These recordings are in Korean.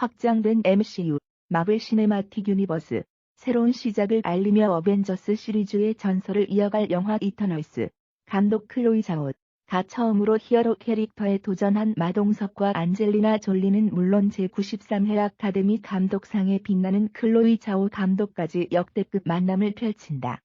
확장된 MCU, 마블 시네마틱 유니버스, 새로운 시작을 알리며 어벤져스 시리즈의 전설을 이어갈 영화 이터널스, 감독 클로이 자웃, 가 처음으로 히어로 캐릭터에 도전한 마동석과 안젤리나 졸리는 물론 제93회 아카데미 감독상에 빛나는 클로이 자오 감독까지 역대급 만남을 펼친다.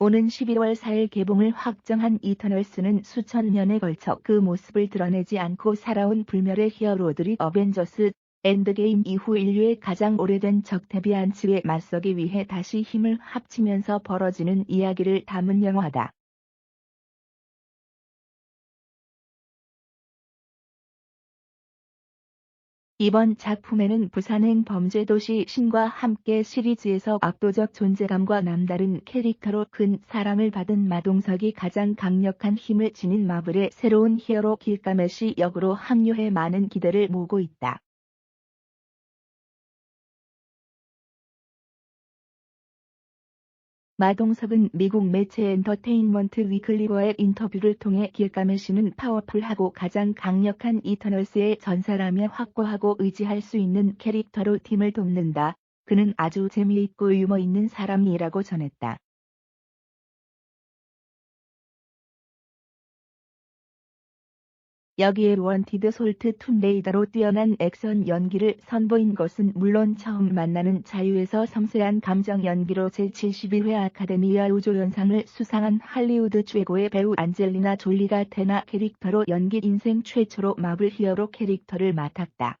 오는 11월 4일 개봉을 확정한 이터널스는 수천 년에 걸쳐 그 모습을 드러내지 않고 살아온 불멸의 히어로들이 어벤져스 엔드게임 이후 인류의 가장 오래된 적대비안츠에 맞서기 위해 다시 힘을 합치면서 벌어지는 이야기를 담은 영화다. 이번 작품에는 부산행 범죄도시 신과 함께 시리즈에서 압도적 존재감과 남다른 캐릭터로 큰 사랑을 받은 마동석이 가장 강력한 힘을 지닌 마블의 새로운 히어로 길가메시 역으로 합류해 많은 기대를 모으고 있다. 마동석은 미국 매체 엔터테인먼트 위클리버의 인터뷰를 통해 길가메시는 파워풀하고 가장 강력한 이터널스의 전사라며 확고하고 의지할 수 있는 캐릭터로 팀을 돕는다. 그는 아주 재미있고 유머 있는 사람이라고 전했다. 여기에 원티드 솔트 툰 레이더로 뛰어난 액션 연기를 선보인 것은 물론 처음 만나는 자유에서 섬세한 감정 연기로 제72회 아카데미와 우조연상을 수상한 할리우드 최고의 배우 안젤리나 졸리가 테나 캐릭터로 연기 인생 최초로 마블 히어로 캐릭터를 맡았다.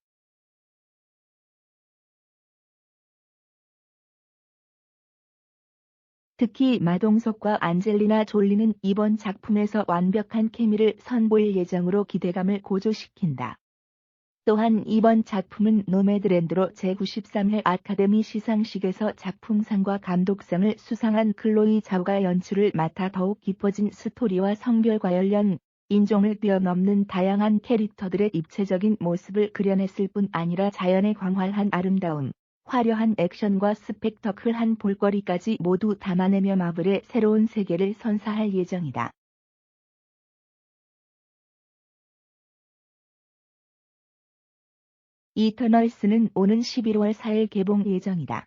특히 마동석과 안젤리나 졸리는 이번 작품에서 완벽한 케미를 선보일 예정으로 기대감을 고조시킨다. 또한 이번 작품은 노매드랜드로 제93회 아카데미 시상식에서 작품상과 감독상을 수상한 클로이 자우가 연출을 맡아 더욱 깊어진 스토리와 성별 과열련, 인종을 뛰어넘는 다양한 캐릭터들의 입체적인 모습을 그려냈을 뿐 아니라 자연의 광활한 아름다움, 화려한 액션과 스펙터클한 볼거리까지 모두 담아내며 마블의 새로운 세계를 선사할 예정이다. 이터널스는 오는 11월 4일 개봉 예정이다.